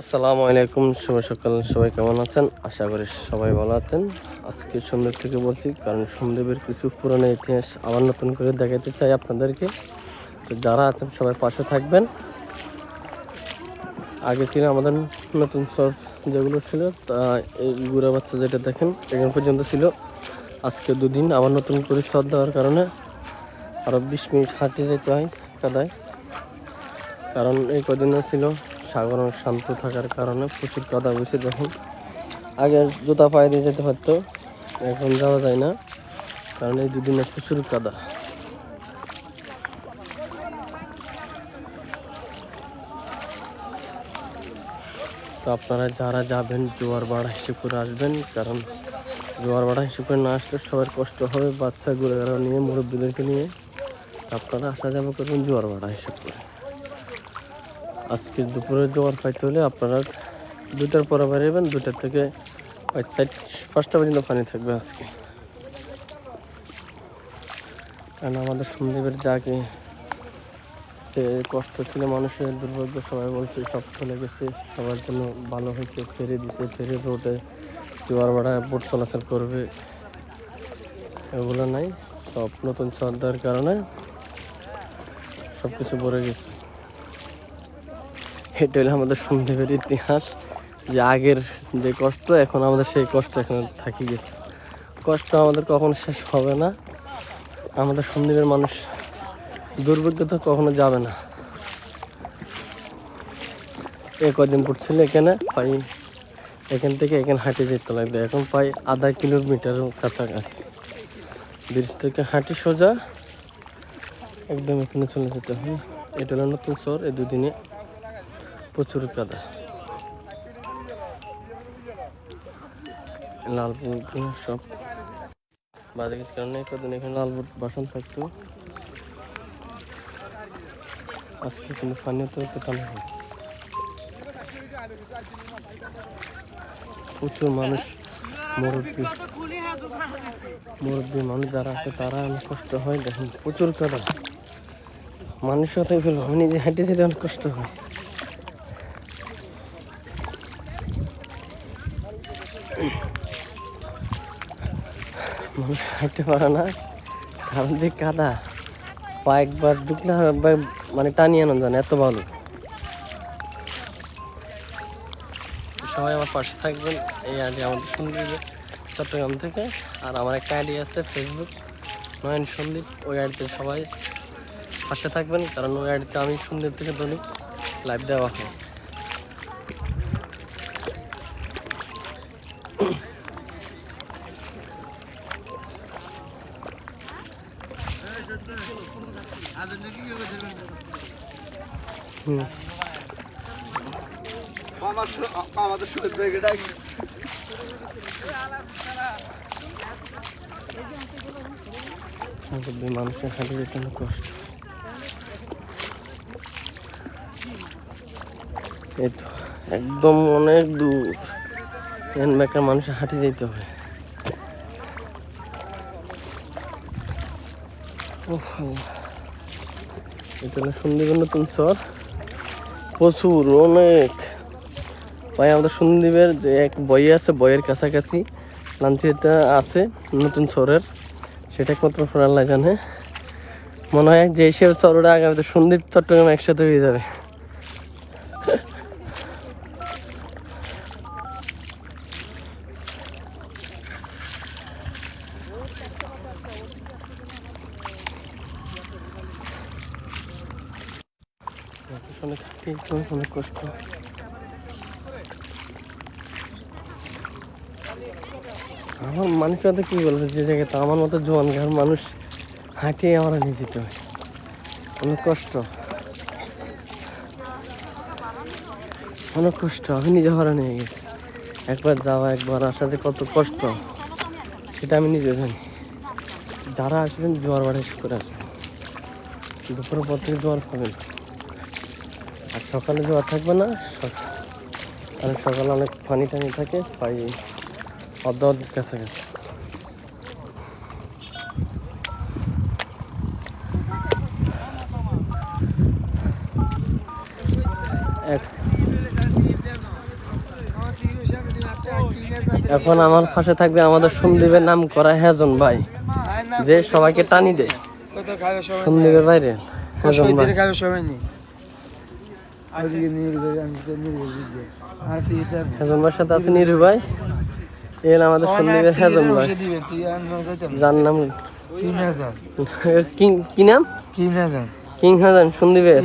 আসসালামু আলাইকুম, শুভ সকাল। সবাই কেমন আছেন? আশা করি সবাই ভালো আছেন। আজকে সন্ধ্যের থেকে বলছি, কারণ সন্দেবের কিছু পুরনো ইতিহাস আবার নতুন করে দেখাতে চাই আপনাদেরকে। তো যারা আছেন, সবাই পাশে থাকবেন। আগে ছিল আমাদের নতুন সব যেগুলো ছিল, তা এই গুড়া বাচ্চা যেটা দেখেন, এখন পর্যন্ত ছিল। আজকে দুদিন আবার নতুন করে সদ দেওয়ার কারণে আরও বিশ মিনিট হাঁটে যেতে হয় কাদায়। কারণ এই কদিনও ছিল সাগর শান্ত থাকার কারণে প্রচুর কাদা বসে দেখুন। আগে জুতা পায়ে দিয়ে যেতে পারতো এখন যাওয়া যায় না, কারণ এই দুদিনে প্রচুর কাদা। তো আপনারা যারা যাবেন জোয়ার ভাড়া হিসেব করে আসবেন, কারণ জোয়ার ভাড়া হিসেব করে না আসলে সবার কষ্ট হবে বাচ্চা ঘুরে নিয়ে মুরব্বীদেরকে নিয়ে। আপনারা আসা যাওয়া করবেন জোয়ার ভাড়া হিসেব। করে আজকে দুপুরে জোয়ার পাইতে হলে আপনারা দুটার পরে বেরোবেন দুটার থেকে সাইড পাঁচটা পর্যন্ত পানি থাকবে আজকে। কারণ আমাদের সন্দীপের যে কষ্ট ছিল, মানুষের দুর্ভাগ্য সবাই বলছে, সব চলে গেছে, সবার জন্য ভালো হয়েছে, ফেরে দিতে ফেরে রোডে জোয়ার ভাড়ায় বোট চলাচল করবে, এগুলো নাই, সব নতুন শ্রদ্ধার কারণে সব কিছু ভরে গেছে। এটা হলো আমাদের সন্দীপের ইতিহাস। যে আগের যে কষ্ট, এখন আমাদের সেই কষ্ট এখন থাকি গেছে। কষ্ট আমাদের কখনো শেষ হবে না? আমাদের সন্দীপের মানুষ দুর্ভাগ্য তো কখনো যাবে না। এ কদিন পড়ছিল এখানে? প্রায় এখান থেকে এখানে হাঁটে যেতে লাগবে। এখন প্রায় আধা কিলোমিটার কাছাকাছি। ব্রিজ থেকে হাঁটি সোজা। একদম এখানে চলে যেতে হয় এটা হলো নতুন শহর এই দুদিনে। প্রচুর কাদা। লাল সব। বাজে কিছু কারণে কদিন এখানে লাল বাসন থাকতো। আজকে কিন্তু পানীয় তো টানা হয় প্রচুর মানুষ মুরব্বী মুরব্বী মানুষ যারা আছে, তারা অনেক কষ্ট হয়। দেখেন, প্রচুর কাদা। মানুষ কথাই ফেলব আমি নিজে হাঁটে অনেক কষ্ট হয়। মানুষ হাঁটতে পারে না। কারণ যে কাদা, পা একবার ঢুকলে মানে টানিয়ে আনন্দ যায় না, এত ভালো। সবাই আমার পাশে থাকবেন, এই আইডি আমাদের সন্দীপ চট্টগ্রাম থেকে। আর আমার একটা আইডি আছে ফেসবুক নয়ন সন্দীপ, ওই আইডিতে সবাই পাশে থাকবেন, কারণ ওই আইডিতে আমি সন্দীপ থেকে দৈনিক লাইভ দেওয়া হয়। মানুষের অনেক কষ্ট এই তো একদম অনেক দূর। মানুষের হাঁটে যেতে হবে। এটা সন্দীপের নতুন চর প্রচুর, অনেক। ভাই, আমাদের সন্দীপের যে এক বই আছে, বইয়ের কাছাকাছি লাঞ্চিটা আছে, নতুন চরের সেটা একমাত্র ফোরাল্লাই জানে। মনে হয় যে সে চরটা আগামীতে সন্দীপ চট্টগ্রাম একসাথে হয়ে যাবে। অনেক অনেক কষ্ট আমার মানুষরা তো কি বলবে, যে জায়গাতে আমার মতো জোয়ান ঘর মানুষ হাঁটিয়ে আমরা নিয়ে যেতে হয়। অনেক কষ্ট। অনেক কষ্ট, আমি নিজে ভাড়া নিয়ে গেছি। একবার যাওয়া, একবার আসা যে কত কষ্ট, সেটা আমি নিজে জানি। যারা আসবেন, জোয়ার বাড়ি করে আসবেন। দুপুরের পর থেকে জোয়ার পাবেন আর সকালে জোয়ার থাকবে না আর সকালে অনেক পানি টানি থাকে পাই অর্ধ অর্ধ কাছাকাছি। এখন আমার পাশে থাকবে আমাদের সন্দীপের নাম করা হেজন ভাই যে সবাইকে টানি দেয়। সন্দীপের বাইরে হেজন ভাই। হেজম ভাইয়ের সাথে আছে নিরু ভাই। আমাদের সন্দীপের হেজম ভাই। যার নাম কি নাম? কিং হাজান সন্দীপের